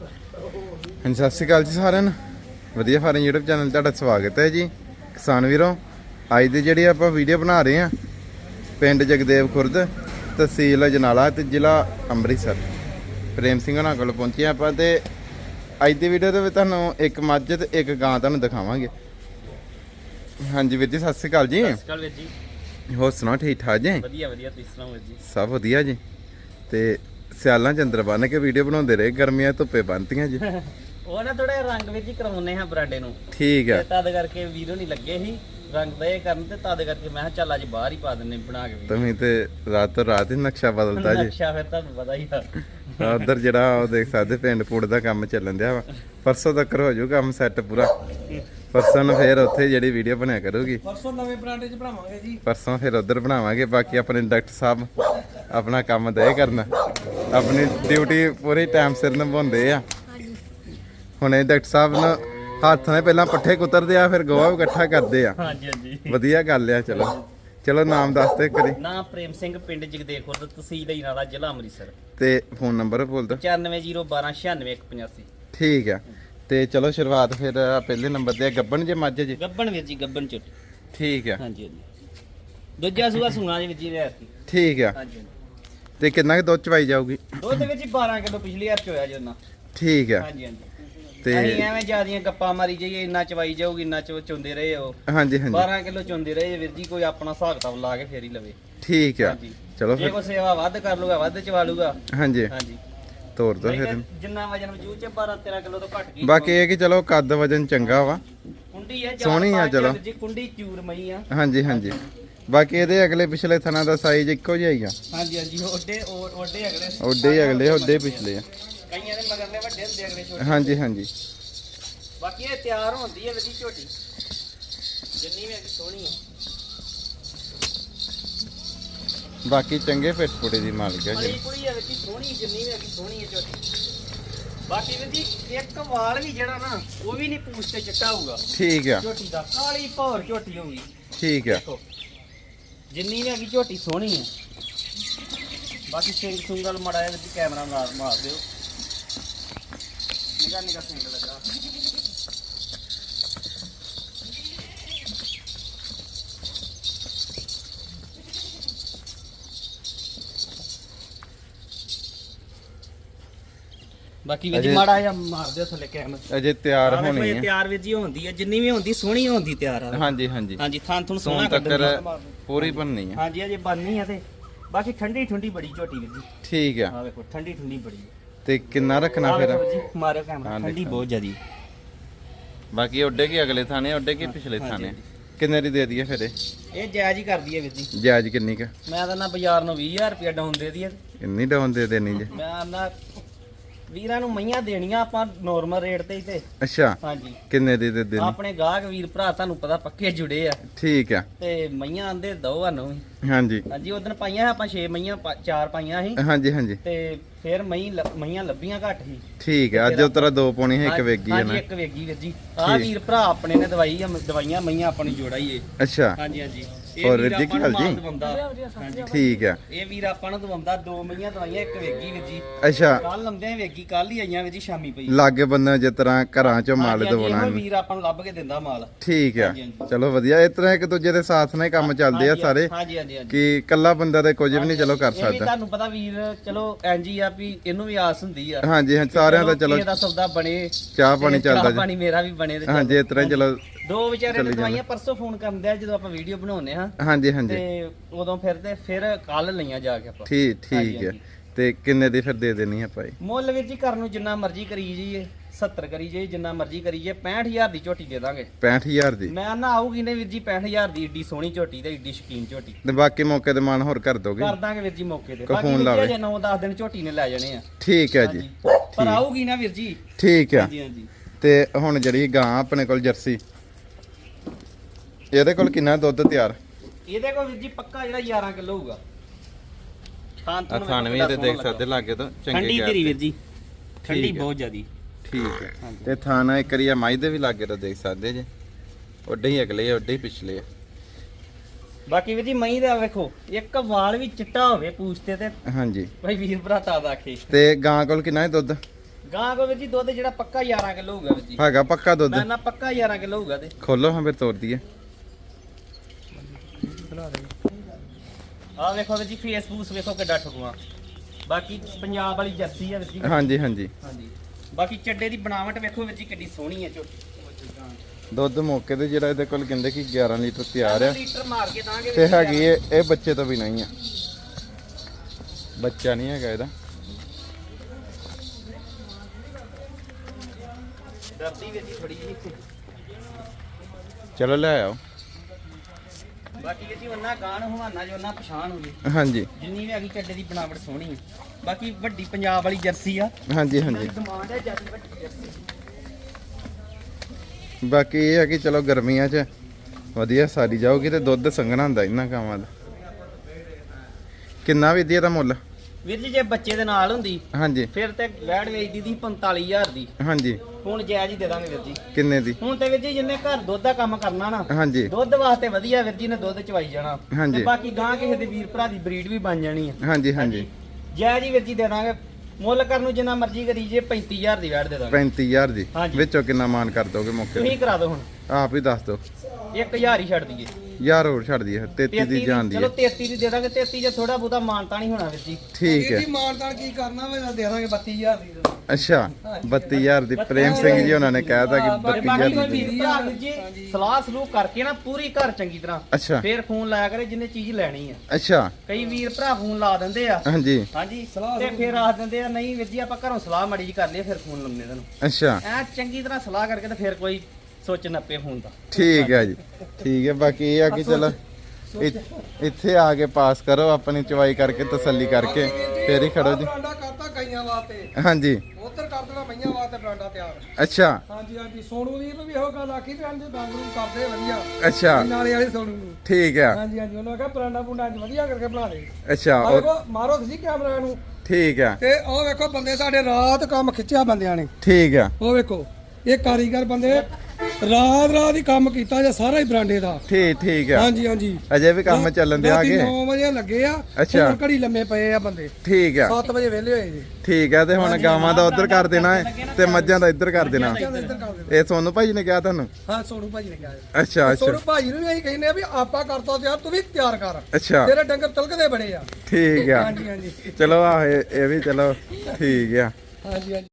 ਹਾਂਜੀ ਸਤਿ ਸ਼੍ਰੀ ਅਕਾਲ ਜੀ ਸਾਰਿਆਂ ਨੂੰ। ਵਧੀਆ ਫਾਰਮ YouTube ਚੈਨਲ ਤੁਹਾਡਾ ਸਵਾਗਤ ਹੈ ਜੀ। ਕਿਸਾਨ ਵੀਰੋ ਅੱਜ ਦੀ ਜਿਹੜੀ ਆਪਾਂ ਵੀਡੀਓ ਬਣਾ ਰਹੇ ਹਾਂ ਪਿੰਡ ਜਗਦੇਵ ਖੁਰਦ ਤਹਿਸੀਲ ਅਜਨਾਲਾ ਤੇ ਜ਼ਿਲ੍ਹਾ ਅੰਮ੍ਰਿਤਸਰ। ਪ੍ਰੇਮ ਸਿੰਘ ਹੋਣਾ ਕੋਲ ਪਹੁੰਚੇ ਆਪਾਂ ਤੇ ਅੱਜ ਦੀ ਵੀਡੀਓ ਦੇ ਵਿੱਚ ਤੁਹਾਨੂੰ ਇੱਕ ਮੱਝ ਤੇ ਇੱਕ ਗਾਂ ਤੁਹਾਨੂੰ ਦਿਖਾਵਾਂਗੇ। ਹਾਂਜੀ ਵੀਰ ਜੀ ਸਤਿ ਸ਼੍ਰੀ ਅਕਾਲ ਜੀ। ਸਤਿ ਸ਼੍ਰੀ ਅਕਾਲ ਵੀਰ ਜੀ। ਹੋਰ ਸੁਣਾਓ ਠੀਕ ਠਾਕ ਜੀ? ਵਧੀਆ ਵਧੀਆ। ਤੁਸੀਂ ਸੁਣਾਓ ਵੀਰ ਜੀ? ਸਭ ਵਧੀਆ ਜੀ। ਤੇ ਸਿਆਲਾਂ ਚ ਅੰਦਰ ਬੰਨ ਕੇ ਵੀਡੀਓ ਬਣਾਉਂਦੇ ਰਹੇ ਗਰਮੀਆਂ ਧੁੱਪੇ ਬੰਨਤੀਆਂ ਜੀ। ਉਹ ਨਾ ਥੋੜਾ ਰੰਗ ਵਿੱਚ ਹੀ ਕਰਾਉਨੇ ਹਾਂ ਬਰਾਂਡੇ ਨੂੰ। ਠੀਕ ਹੈ ਤੇ ਤਦ ਕਰਕੇ ਵੀਰੋ ਨਹੀਂ ਲੱਗੇ ਸੀ ਰੰਗ ਦਾ ਇਹ ਕਰਨ ਤੇ ਤਦ ਕਰਕੇ ਮੈਂ ਕਿਹਾ ਚੱਲ ਅੱਜ ਬਾਹਰ ਹੀ ਪਾ ਦਿੰਨੇ ਬਣਾ ਕੇ ਵੀ। ਤੁਸੀਂ ਤੇ ਰਾਤੋਂ ਰਾਤ ਹੀ ਨਕਸ਼ਾ ਬਦਲਤਾ ਜੀ। ਨਕਸ਼ਾ ਫਿਰ ਤੁਹਾਨੂੰ ਪਤਾ ਹੀ ਆ। ਉਧਰ ਜਿਹੜਾ ਉਹ ਦੇਖ ਸਕਦੇ ਪਿੰਡ ਪੁੜ ਦਾ ਕੰਮ ਚੱਲਣ ਦਿਆ ਵਾ। ਪਰਸੋਂ ਤੱਕ ਹੋ ਜਾਊ ਕੰਮ ਸੈੱਟ ਪੂਰਾ। ਪਰਸੋਂ ਨੂੰ ਫੇਰ ਉੱਥੇ ਜਿਹੜੀ ਵੀਡੀਓ ਬਣਿਆ ਕਰੂਗੀ। ਪਰਸੋਂ ਨਵੇਂ ਬਰਾਂਡੇ 'ਚ ਬਣਾਵਾਂਗੇ ਜੀ। ਪਰਸੋਂ ਫਿਰ ਉਧਰ ਬਣਾਵਾਂਗੇ ਬਾਕੀ ਆਪਣੇ ਡਾਕਟਰ ਸਾਹਿਬ। ਆਪਣਾ ਕੰਮ ਦੇ ਕਰਨਾ। ਆਪਣੀ ਡਿਊਟੀ ਪੂਰੀ ਟਾਈਮ ਸਿਰ ਨਿਭਾਉਂਦੇ ਆ। ਹੁਣ ਇਹ ਡਾਕਟਰ ਸਾਹਿਬ ਨੂੰ ਹੱਥ ਨਾਲ ਪਹਿਲਾਂ ਪੱਠੇ ਕੁਤਰਦੇ ਆ ਫਿਰ ਗੋਹਾ ਵੀ ਇਕੱਠਾ ਕਰਦੇ ਆ। ਹਾਂਜੀ ਹਾਂਜੀ। ਵਧੀਆ ਗੱਲ ਆ ਚਲੋ। ਚਲੋ ਨਾਮ ਦੱਸ ਦੇ ਕਰੀ ਨਾਮ ਪ੍ਰੇਮ ਸਿੰਘ ਪਿੰਡ ਜਗਦੇਵ ਖੁਰਦ ਤਹਿਸੀਲ ਹੀਰਾਲਾ ਜ਼ਿਲ੍ਹਾ ਅੰਮ੍ਰਿਤਸਰ। ਤੇ ਫੋਨ ਨੰਬਰ ਬੋਲ ਦੋ 9401296185 ਠੀਕ ਆ। ਤੇ ਚਲੋ ਸ਼ੁਰੂਆਤ ਫਿਰ ਪਹਿਲੇ ਨੰਬਰ ਤੇ ਆ, ਗੱਬਣ ਜੇ ਮੱਝ ਜੀ। ਗੱਬਣ ਵੀਰ ਜੀ ਗੱਬਣ ਚੁੱਟ। ਠੀਕ ਆ। ਹਾਂਜੀ ਹਾਂਜੀ। ਦੂਜਾ ਸੂਆ ਸੁਣਾ ਜੀ ਵੀਰ ਜੀ ਰਿਆਸਤੀ ਠੀਕ ਆ। ਹਾਂਜੀ। ਤੇ ਕਿੰਨਾ ਕੁ ਦੁੱਧ ਚਵਾਈ ਜਾਊਗੀ? ਦੁੱਧ ਵਿੱਚ ਹੀ 12 ਕਿਲੋ ਪਿਛਲੀ ਵਾਰ ਚ ਹੋਇਆ ਜਨਾ ਠੀਕ ਆ। ਹਾਂਜੀ ਹਾਂਜੀ। ਤੇ ਅਸੀਂ ਐਵੇਂ ਜਿਆਦੀਆਂ ਗੱਪਾਂ ਮਾਰੀ ਜਾਈਏ ਇੰਨਾ ਚਵਾਈ ਜਾਊਗੀ ਇੰਨਾ ਚ ਚੁੰਦੇ ਰਹੇ ਉਹ। ਹਾਂਜੀ ਹਾਂਜੀ। 12 ਕਿਲੋ ਚੁੰਦੇ ਰਹੇ ਵੀਰ ਜੀ ਕੋਈ ਆਪਣਾ ਹਿਸਾਬ ਕਿਤਾਬ ਲਾ ਕੇ ਫੇਰ ਹੀ ਲਵੇ। ਠੀਕ ਆ। ਹਾਂਜੀ। ਚਲੋ ਜੇ ਫਿਰ। ਕੋਈ ਸੇਵਾ ਵੱਧ ਕਰ ਲੂਗਾ ਵੱਧ ਚਵਾ ਲੂਗਾ। ਹਾਂਜੀ। ਹਾਂਜੀ। ਤੋਰ ਦੋ ਫਿਰ ਜਿੰਨਾ ਵਜਨ ਵਜੂਦ ਚ 12 13 ਕਿਲੋ ਤੋਂ ਘੱਟ ਗਈ ਬਾਕੀ ਇਹ ਕਿ ਚਲੋ ਕੱਦ ਵਜਨ ਚੰਗਾ ਵਾ। ਕੁੰਡੀ ਹੈ ਸੋਹਣੀ ਆ ਚਲੋ। ਜੀ ਕੁੰਡੀ ਚੂਰ ਮਈ ਆ। ਹਾਂਜੀ ਹਾਂਜੀ। ਬਾਕੀ ਇਹਦੇ ਅਗਲੇ ਪਿਛਲੇ ਥਣਾ ਦਾ ਸਾਈਜ਼ ਇੱਕੋ ਜਿਹਾ ਹੀ ਆ। ਹਾਂਜੀ ਹਾਂਜੀ ਓਡੇ ਓਡੇ ਅਗਲੇ ਓਡੇ ਹੀ ਅਗਲੇ ਓਡੇ ਪਿਛਲੇ ਆ। ਕਈਆਂ ਦੇ ਮਗਰਲੇ ਵੱਡੇ ਹੁੰਦੇ ਅਗਲੇ ਛੋਟੇ ਹਾਂਜੀ ਹਾਂਜੀ। ਬਾਕੀ ਇਹ ਤਿਆਰ ਹੁੰਦੀ ਹੈ ਵੀਰ ਝੋਟੀ। ਜਿੰਨੀ ਵੀ ਹੈਗੀ ਸੋਹਣੀ ਹੈ ਬਾਕੀ ਚੰਗੇ ਫਿੱਟ ਪੁੜੇ ਦੀ ਮਾਲਕ ਹੈ ਜੀ ਹੈ ਸੋਹਣੀ ਜਿੰਨੀ ਵੀ ਹੈਗੀ ਸੋਹਣੀ ਹੈ ਝੋਟੀ। ਬਾਕੀ ਵੀਰ ਜੀ ਇੱਕ ਵਾਲ ਵੀ ਜਿਹੜਾ ਨਾ ਉਹ ਵੀ ਨਹੀਂ ਪੂਛ ਤੇ ਚਿੱਟਾ ਹੋਊਗਾ। ਠੀਕ ਆ। ਝੋਟੀ ਦਾ ਕਾਲੀ ਭੌਰ ਝੋਟੀ ਹੋਊਗੀ। ਠੀਕ ਆ। ਜਿੰਨੀ ਵੀ ਹੈਗੀ ਝੋਟੀ ਸੋਹਣੀ ਹੈ। ਬਾਕੀ ਸਿੰਗ ਸੁੰਗਲ ਮੜਾ ਜਿਹਾ ਵਿੱਚ ਕੈਮਰਾ ਮਾਰ ਮਾਰ ਦਿਓ। ਨਿਕਾ ਨਿਕਾ ਸਿੰਘ ਬਾਕੀ ਵੀ ਅਜੇ- ਮਾੜਾ ਜਿਹਾ ਮਾਰ ਦਿਓ ਥੱਲੇ ਕੈਮਰਾ ਅਜੇ ਤਿਆਰ ਆਹ ਵੇਖੋ ਹੋਣੀ ਇਹ ਹੈ ਤਿਆਰ ਵੀਰ ਜੀ ਹੁੰਦੀ ਹੈ ਜਿੰਨੀ ਵੀ ਹੁੰਦੀ ਸੋਹਣੀ ਹੁੰਦੀ ਤਿਆਰ ਆ। ਹਾਂਜੀ ਹਾਂਜੀ। ਹਾਂਜੀ ਥਾਂ ਤੁਹਾਨੂੰ ਸੋਨ ਸੋਹਣਾ ਤੱਕਰ ਕੱਢਣੀ ਪੂਰੀ ਬਣਨੀ ਹੈ ਹਾਂਜੀ ਅਜੇ ਬੰਨੀ ਆ ਤੇ। ਬਾਕੀ ਠੰਡੀ ਠੰਡੀ ਬੜੀ ਝੋਟੀ ਵੀਰ ਜੀ। ਠੀਕ ਆ। ਆ ਵੇਖੋ ਠੰਡੀ ਠੰਡੀ ਬੜੀ ਹੈ ਤੇ ਕਿੰਨਾ ਰੱਖਣਾ ਫਿਰ? ਵੇਖੋ ਜੀ ਮਾਰਿਓ ਕੈਮਰਾ ਹਾਂ, ਠੰਡੀ ਦੇਖਾਂ। ਬਹੁਤ ਜ਼ਿਆਦੀ। ਬਾਕੀ ਉੱਡੇ ਕੀ ਅਗਲੇ ਥਾਣੇ ਉੱਡੇ ਕੀ ਪਿਛਲੇ ਹਾਂਜੀ, ਥਾਣੇ। ਕਿੰਨੇ ਦੀ ਦੇ ਦਈਏ ਫਿਰ ਇਹ? ਇਹ ਜਾਇਜ਼ ਹੀ ਕਰਦੀ ਹੈ ਵੀਰ ਜੀ। ਜਾਇਜ਼ ਕਿੰਨੀ ਕ? ਮੈਂ ਤਾਂ ਨਾ ਬਾਜ਼ਾਰ ਨੂੰ 20000 ਰੁਪਏ ਡਾਊਨ ਦੇ ਦਈਏ। ਇੰਨੀ ਡਾਊਨ ਦੇ ਦੇਣੀ ਜੇ। ਮੈਂ ਨਾ ਵੀਰਾਂ ਨੂੰ ਮਈਆਂ ਦੇਣੀਆਂ ਆਪਾਂ ਨੋਰਮਲ ਰੇਟ ਤੇ ਹੀ ਤੇ। ਅੱਛਾ। ਹਾਂਜੀ। ਕਿੰਨੇ ਦੀ ਦੇ ਦੇਣੀ? ਆਪਣੇ ਗਾਹਕ ਵੀਰ ਭਰਾ ਤੁਹਾਨੂੰ ਪਤਾ ਪੱਕੇ ਜੁੜੇ ਆ। ਠੀਕ ਆ। ਤੇ ਮਈਆਂ ਆਂਦੇ ਦੋ ਸਾਨੂੰ ਵੀ ਹਾਂਜੀ। ਹਾਂਜੀ ਉਦੋਂ ਪਾਈਆਂ ਆਪਾਂ 6 ਮਈਆਂ ਪਾ- ਚਾਰ ਪਾਈਆਂ ਸੀ। ਹਾਂਜੀ ਹਾਂਜੀ। ਤੇ ਫਿਰ ਮਈ ਲ- ਮਈਆਂ ਲੱਭੀਆਂ ਘੱਟ ਸੀ। ਠੀਕ ਆ ਅੱਜ ਉਤਰਾ ਦੋ ਪੌਣੀ ਹੈ ਇੱਕ ਵੇਗੀ ਹੈ ਹਾਂਜੀ ਨਾ ਇੱਕ ਵੇਗੀ ਵੀਰ ਜੀ। ਆਹ ਠੀਕ। ਵੀਰ ਭਰਾ ਆਪਣੇ ਨੇ ਦਵਾਈ ਆ ਦਵਾਈਆਂ ਮਈਆਂ ਆਪਣੀ ਜੋੜਾ ਹੀ ਏ। ਅੱਛਾ। ਹਾਂਜੀ ਹਾਂਜੀ। ਹੋਰ ਵੀਰ ਜੀ, ਕੀ ਹਾਲ ਜੀ? ਠੀਕ ਆ। ਇਹ ਵੀਰ ਆਪਾਂ ਨੂੰ ਦਵਾਉਂਦਾ ਦੋ ਮਈਆਂ ਦਵਾਈਆਂ ਇੱਕ ਵੇਗੀ ਵੀਰ ਜੀ। ਅੱਛਾ। ਕੱਲ ਲੰਦੇ ਵੇਗੀ ਕੱਲ ਹੀ ਆਈਆਂ ਵੀਰ ਜੀ ਸ਼ਾਮੀ ਪਈ। ਲਾਗੇ ਬੰਦੇ ਜਿਸ ਤਰ੍ਹਾਂ ਘਰਾਂ ਚੋਂ ਮਾਲ ਹਾਂਜੀ, ਹਾਂਜੀ, ਦਵਾਉਣਾ। ਇਹੋ ਵੀਰ ਆਪਾਂ ਨੂੰ ਲੱਭ ਕੇ ਦਿੰਦਾ ਮਾਲ। ਠੀਕ ਆ। ਹਾਂਜੀ, ਹਾਂਜੀ। ਚਲੋ ਵਧੀਆ ਇਸ ਤਰ੍ਹਾਂ ਇੱਕ ਦੂਜੇ ਦੇ ਸਾਥ ਨਾਲ ਹੀ ਕੰਮ ਚੱਲਦੇ ਆ ਹਾਂਜੀ, ਸਾਰੇ ਹਾਂਜੀ ਹਾਂਜੀ ਹਾਂਜੀ। ਕਿ ਇਕੱਲਾ ਬੰਦਾ ਤੇ ਕੁਝ ਵੀ ਨਹੀਂ ਚਲੋ ਕਰ ਇਹ ਵੀ ਸਕਦਾ। ਤੁਹਾਨੂੰ ਪਤਾ ਵੀਰ ਚਲੋ ਐਂਜੀ ਆ ਵੀ ਇਹਨੂੰ ਵੀ ਆਸ ਹੁੰਦੀ ਆ। ਹਾਂਜੀ ਹਾਂ ਸਾਰਿਆਂ ਦਾ ਚਲੋ ਕਿਸੇ ਦਾ ਸੌਦਾ ਬਣੇ ਚਾਹ ਪਾਣੀ ਤੇ ਚੱਲਦਾ ਚਾਹ ਜੀ। ਪਾਣੀ ਮੇਰਾ ਵੀ ਬਣੇ ਤੇ। ਹਾਂਜੀ ਇਸ ਤਰ੍ਹਾਂ ਹੀ ਚਲੋ ਦੋ ਵਿਚਾਰੇ ਨੇ ਦਵਾਈਆਂ ਪਰਸੋਂ ਫੋਨ ਕਰਦੇ ਆ ਜਦੋਂ ਆਪਾਂ ਵੀਡੀਓ ਬਣਾਉਂਦੇ ਹਾਂ। ਹਾਂਜੀ ਹਾਂਜੀ। ਤੇ ਉਦੋਂ ਫਿਰ ਤੇ ਫਿਰ ਕੱਲ ਲਈਆਂ ਜਾ ਕੇ ਆਪਾਂ। ਠੀਕ ਠੀਕ ਹੈ। ਤੇ ਕਿੰਨੇ ਦੀ ਫਿਰ ਦੇ ਦੇਣੀ ਆਪਾਂ ਇਹ? ਮੁੱਲ ਵੀਰ ਜੀ ਕਰਨ ਨੂੰ ਜਿੰਨਾ ਮਰਜ਼ੀ ਕਰੀ ਜਾਈਏ 70 ਕਰੀ ਜਾਈਏ ਜਿੰਨਾ ਮਰਜ਼ੀ ਕਰੀ ਜਾਈਏ 65000 ਦੀ ਝੋਟੀ ਦੇ ਦਾਂਗੇ। 65000 ਦੀ? ਮੈਂ ਨਾ ਆਊਗੀ ਨੇ ਵੀਰ ਜੀ 65000 ਦੀ ਏਡੀ ਸੋਹਣੀ ਝੋਟੀ ਤੇ ਏਡੀ ਸ਼ਕੀਨ ਝੋਟੀ। ਤੇ ਬਾਕੀ ਮੌਕੇ ਤੇ ਮਾਨ ਹੋਰ ਕਰ ਦੋਗੇ? ਕਰ ਦਾਂਗੇ ਵੀਰ ਜੀ ਮੌਕੇ ਤੇ। ਬਾਕੀ। ਜੀ ਅਜੇ 9-10 ਦਿਨ ਝੋਟੀ ਨੇ ਲੈ ਜਾਣੇ ਆ। ਠੀਕ ਹੈ ਜੀ। ਪਰ ਆਊਗੀ ਨਾ ਵੀਰ ਜੀ। ਠੀਕ ਆ ਹਾਂਜੀ ਹਾਂਜੀ। ਤੇ ਹੁਣ ਜਿਹੜੀ ਗਾਂ ਆਪਣੇ ਕੋਲ ਜਰਸੀ ਇਹਦੇ ਕੋਲ ਕਿੰਨਾ ਦੁੱਧ ਤਿਆਰ? ਇਹਦੇ ਕੋਲ ਵੀਰ ਜੀ ਪੱਕਾ ਜਿਹੜਾ 11 ਕਿਲੋ ਹੋਊਗਾ। ਥਾਂ ਆ ਥਾਨ ਵੀ ਤੇ ਦੇਖ ਸਕਦੇ ਲਾਗੇ। ਤੋਂ ਚੰਗੇ ਠੰਡੀ। ਵੀਰ ਜੀ। ਠੰਡੀ। ਬਹੁਤ ਜ਼ਿਆਦੀ। ਠੀਕ ਹੈ। ਤੇ ਥਾਣਾ ਇੱਕ ਰੀਆ ਮਾਈ ਦੇ ਵੀ ਲਾਗੇ ਤੋਂ ਦੇਖ ਸਕਦੇ ਜੇ। ਉੱਡੇ ਹੀ ਅਗਲੇ ਆ, ਉੱਡੇ ਹੀ ਪਿਛਲੇ ਆ। ਬਾਕੀ ਵੀਰ ਜੀ ਮਹੀਂ ਦਾ ਵੇਖੋ ਇੱਕ ਵਾਲ ਵੀ ਚਿੱਟਾ ਹੋਵੇ ਪੂਛ ਤੇ ਤੇ ਹਾਂਜੀ। ਭਾਈ ਵੀਰ ਭਰਾ ਤਾਂ ਆਖੇ ਤੇ ਗਾਂ ਕੋਲ ਕਿੰਨਾ ਹੈ ਦੁੱਧ? ਗਾਂ ਕੋ ਵੀਰ ਜੀ ਦੁੱਧ ਜਿਹੜਾ ਪੱਕਾ 11 ਕਿਲੋ ਹੋਊਗਾ ਵੀਰ ਜੀ। ਹੈਗਾ ਪੱਕਾ ਦੁੱਧ? ਮੈਂ ਨਾ ਪੱਕਾ 11 ਕਿਲੋ ਹੋਊਗਾ ਤੇ। ਖੋਲੋ ਹਾਂ ਫਿਰ ਤੋੜ ਦਈਏ ਆਹ ਵੇਖੋ ਵੀਰ ਜੀ ਫੇਸਬੁੱਕ ਵੇਖੋ ਕਿੱਡਾ ਠੁਕਵਾ ਬਾਕੀ ਪੰਜਾਬ ਵਾਲੀ ਜਰਸੀ ਆ ਵੀਰ ਜੀ। ਹਾਂਜੀ ਹਾਂਜੀ। ਹਾਂਜੀ। ਬਾਕੀ ਚੱਡੇ ਦੀ ਬਣਾਵਟ ਵੇਖੋ ਵੀਰ ਜੀ ਕਿੱਡੀ ਸੋਹਣੀ ਹੈ ਝੋਟੀ ਦੁੱਧ ਮੌਕੇ ਤੇ ਜਿਹੜਾ ਇਹਦੇ ਕੋਲ ਕਹਿੰਦੇ ਕਿ 11 ਲੀਟਰ ਤਿਆਰ ਆ। ਲੀਟਰ ਮਾਰ ਕੇ ਦਾਂਗੇ ਤੇ ਹੈਗੀ ਇਹ ਇਹ ਬੱਚੇ ਤੋਂ ਵੀ ਨਹੀਂ ਆ। ਬੱਚਾ ਨਹੀਂ ਹੈਗਾ ਇਹਦਾ। ਡਰਦੀ ਵੀਰ ਜੀ ਥੋੜੀ ਜਿਹੀ ਚਲੋ ਲੈ ਆਓ। ਬਾਕੀ ਜੀ ਉਹਨਾਂ ਗਾਣ ਹਵਾਨਾ ਜੋ ਉਹਨਾਂ ਪਛਾਣ ਹੋ ਗਈ ਹਾਂਜੀ। ਜਿੰਨੀ ਵੀ ਹੈਗੀ ਚੱਡੇ ਦੀ ਬਣਾਵਟ ਸੋਹਣੀ ਹੈ ਬਾਕੀ ਵੱਡੀ ਪੰਜਾਬ ਵਾਲੀ ਜਰਸੀ ਆ। ਹਾਂਜੀ ਹਾਂਜੀ। ਡਿਮਾਂਡ ਹੈ ਜ਼ਿਆਦਾ ਵੱਡੀ ਜਰਸੀ ਬਾਕੀ ਇਹ ਹੈ ਕਿ ਚਲੋ ਗਰਮੀਆਂ 'ਚ ਵਧੀਆ ਸਾਰੀ ਜਾਊਗੀ ਤੇ ਦੁੱਧ ਸੰਘਣਾ ਹੁੰਦਾ ਇਹਨਾਂ ਕਾਵਾਂ ਦਾ। ਕਿੰਨਾ ਵੀ ਇਹਦਾ ਮੁੱਲ। ਵੀਰ ਜੀ ਜੇ ਬੱਚੇ ਦੇ ਨਾਲ ਹੁੰਦੀ ਹਾਂਜੀ। ਫਿਰ ਤੇ ਵੈੜ ਵੇਚਦੀ ਦੀ 45000 ਦੀ। ਹਾਂਜੀ। ਹੁਣ ਜਾਇਜ਼ ਹੀ ਦੇ ਦਾਂਗੇ ਵੀਰ ਜੀ। ਕਿੰਨੇ ਦੀ? ਹੁਣ ਤੇ ਵੀਰ ਜੀ ਜਿੰਨੇ ਘਰ ਦੁੱਧ ਦਾ ਕੰਮ ਕਰਨਾ ਨਾ ਹਾਂਜੀ। ਦੁੱਧ ਵਾਸਤੇ ਵਧੀਆ ਵੀਰ ਜੀ ਨੇ ਦੁੱਧ ਚਵਾਈ ਜਾਣਾ। ਹਾਂਜੀ। ਤੇ ਬਾਕੀ ਗਾਂ ਕਿਸੇ ਦੇ ਵੀਰ ਭਰਾ ਦੀ ਬਰੀਡ ਵੀ ਬਣ ਜਾਣੀ ਹੈ ਹਾਂਜੀ ਹਾਂਜੀ। ਜਾਇਜ਼ ਹੀ ਵੀਰ ਜੀ ਦੇ ਦਾਂਗੇ। ਮੁੱਲ ਕਰਨ ਨੂੰ ਜਿੰਨਾ ਮਰਜ਼ੀ ਕਰੀ ਜੇ 35000 ਦੀ ਵੈੜ ਦੇ ਦਾਂਗੇ। 35000 ਦੀ। ਵਿੱਚੋਂ ਕਿੰਨਾ ਮਾਨ ਕਰ ਦੋਗੇ ਮੌਕੇ ਤੁਸੀਂ ਕਰਾ ਦਿਓ ਹੁਣ। ਆਪ ਹੀ ਦੱਸ ਦਿਓ। 1000 ਹੀ ਛੱਡ ਦਈਏ। ਯਾਰ ਹੋਰ ਛੱਡ ਦਈਏ 33 ਦੀ ਜਾਣ ਦੀ ਚਲੋ 33 ਦੀ ਦੇ ਦਾਂਗੇ 33 ਜੇ ਥੋੜਾ ਬਹੁਤਾ ਮਾਨਤਾ ਨਹੀਂ ਹੋਣਾ ਵੀਰ ਜੀ। ਠੀਕ ਹੈ। ਜੀ ਮਾਨਤਾਨ ਕੀ ਕਰਨਾ ਵੇ ਦੇ ਦਾਂਗੇ 32000 ਦੀ। ਅੱਛਾ 32000 ਦੀ ਪ੍ਰੇਮ ਸਿੰਘ ਜੀ ਉਹਨਾਂ ਨੇ ਕਹਿਤਾ ਕਿ ਬਾਕੀ 32000 ਕੋਈ ਦੀ ਸਲਾਹ ਸਲੂਹ ਕਰਕੇ ਨਾ ਪੂਰੀ ਘਰ ਚੰਗੀ ਤਰ੍ਹਾਂ। ਅੱਛਾ। ਫੇਰ ਫੋਨ ਲਾਇਆ ਕਰੇ ਜਿੰਨੇ ਚੀਜ਼ ਲੈਣੀ ਆ। ਅੱਛਾ। ਕਈ ਵੀਰ ਭਰਾ ਫੋਨ ਲਾ ਦਿੰਦੇ ਆ। ਹਾਂਜੀ। ਹਾਂਜੀ ਤੇ ਫਿਰ ਆਖ ਦਿੰਦੇ ਆ ਨਹੀਂ ਵੀਰ ਜੀ ਆਪਾਂ ਘਰੋਂ ਸਲਾਹ ਮਾੜੀ ਜੀ ਕਰ ਲਈਏ ਫਿਰ ਫੋਨ ਲਾਉਂਦੇ ਤੁਹਾਨੂੰ ਅੱਛਾ। ਐ ਚੰਗੀ ਤਰ੍ਹਾਂ ਸਲਾਹ ਕਰਕੇ ਤੇ ਫਿਰ ਕੋਈ ਸੋਚ ਨੱਪੇ ਫੋਨ ਦਾ ਠੀਕ ਹੈ ਜੀ ਠੀਕ ਹੈ ਬਾਕੀ ਇਹ ਆ ਕਿ ਚਲੋ ਇ- ਇੱਥੇ ਆ ਕੇ ਪਾਸ ਕਰੋ ਆਪਣੀ ਚਵਾਈ ਕਰਕੇ ਤਸੱਲੀ ਕਰਕੇ ਫੇਰ ਹੀ ਖੜੋ ਜੀ। ਬਰਾਂਡਾ ਕਰਤਾ ਗਾਈਆਂ ਵਾਸਤੇ। ਹਾਂਜੀ। ਉਧਰ ਕਰ ਦੇਣਾ ਮਈਆਂ ਵਾਸਤੇ ਬਰਾਂਡਾ ਤਿਆਰ। ਅੱਛਾ। ਹਾਂਜੀ ਹਾਂਜੀ ਸੋਨੂ ਵੀਰ ਨੂੰ ਵੀ ਇਹੋ ਗੱਲ ਆਖੀ ਵੀ ਅੰਜ ਡਾਂਗਰੂ ਕਰਦੇ ਵਧੀਆ। ਅੱਛਾ। ਨਾਲੇ ਵਾਲੇ ਸੋਨੂ ਨੂੰ। ਠੀਕ ਹੈ। ਹਾਂਜੀ ਹਾਂਜੀ ਉਹਨਾਂ ਕਿਹਾ ਬਰਾਂਡਾ ਬੁੰਡਾ ਅੱਜ ਵਧੀਆ ਕਰਕੇ ਬਣਾ ਦੇ। ਅੱਛਾ ਆ ਉਹ- ਵੇਖੋ ਮਾਰੋ ਤੁਸੀਂ ਕੈਮਰਾ ਨੂੰ ਠੀਕ ਹੈ। ਤੇ ਉਹ ਵੇਖੋ ਬੰਦੇ ਸਾਡੇ ਰਾਤ ਕੰਮ ਖਿੱਚਿਆ ਬੰਦਿਆਂ ਨੇ। ਠੀਕ ਹੈ। ਉਹ ਵੇਖੋ ਇਹ ਕਾਰੀਗਰ ਬੰਦੇ ਰਾਤ ਰਾਤ ਹੀ ਕੰਮ ਕੀਤਾ ਜੇ ਸਾਰਾ ਹੀ ਬਰਾਂਡੇ ਦਾ। ਠੀਕ ਠੀਕ ਹੈ ਹਾਂਜੀ ਹਾਂਜੀ। ਅਜੇ ਵੀ ਕੰਮ ਚੱਲਣ ਦੇ ਆਗੇ 9 ਵਜੇ ਲੱਗੇ ਆ ਅੱਛਾ। ਘੜੀ ਲੰਮੇ ਪਏ ਆ ਬੰਦੇ। ਠੀਕ ਹੈ 7 ਵਜੇ ਵਿਹਲੇ ਹੋਏ ਜੀ। ਠੀਕ ਹੈ ਤੇ ਹੁਣ ਗਾਵਾਂ ਦਾ ਉਧਰ ਕਰ ਦੇਣਾ ਹੈ ਤੇ ਮੱਝਾਂ ਦਾ ਇੱਧਰ ਕਰ ਦੇਣਾ। ਇਹ ਸੋਨੂ ਭਾਈ ਨੇ ਕਿਹਾ ਤੁਹਾਨੂੰ? ਹਾਂ ਸੋਨੂ ਭਾਜੀ ਨੇ ਕਿਹਾ। ਅੱਛਾ ਅੱਛਾ। ਸੋਨੂ ਭਾਜੀ ਨੂੰ ਵੀ ਅਸੀਂ ਕਹਿੰਦੇ ਆ ਵੀ ਆਪਾਂ ਕਰਤਾ ਤਿਆਰ ਤੂੰ ਵੀ ਤਿਆਰ ਕਰ। ਅੱਛਾ। ਤੇਰੇ ਡੰਗਰ ਤਲਕਦੇ ਬੜੇ ਆ। ਠੀਕ ਆ। ਹਾਂਜੀ ਹਾਂਜੀ। ਚਲੋ ਆ ਇਹ ਵੀ ਚਲੋ ਠੀਕ ਆ। ਹਾਂਜੀ ਹਾਂਜੀ।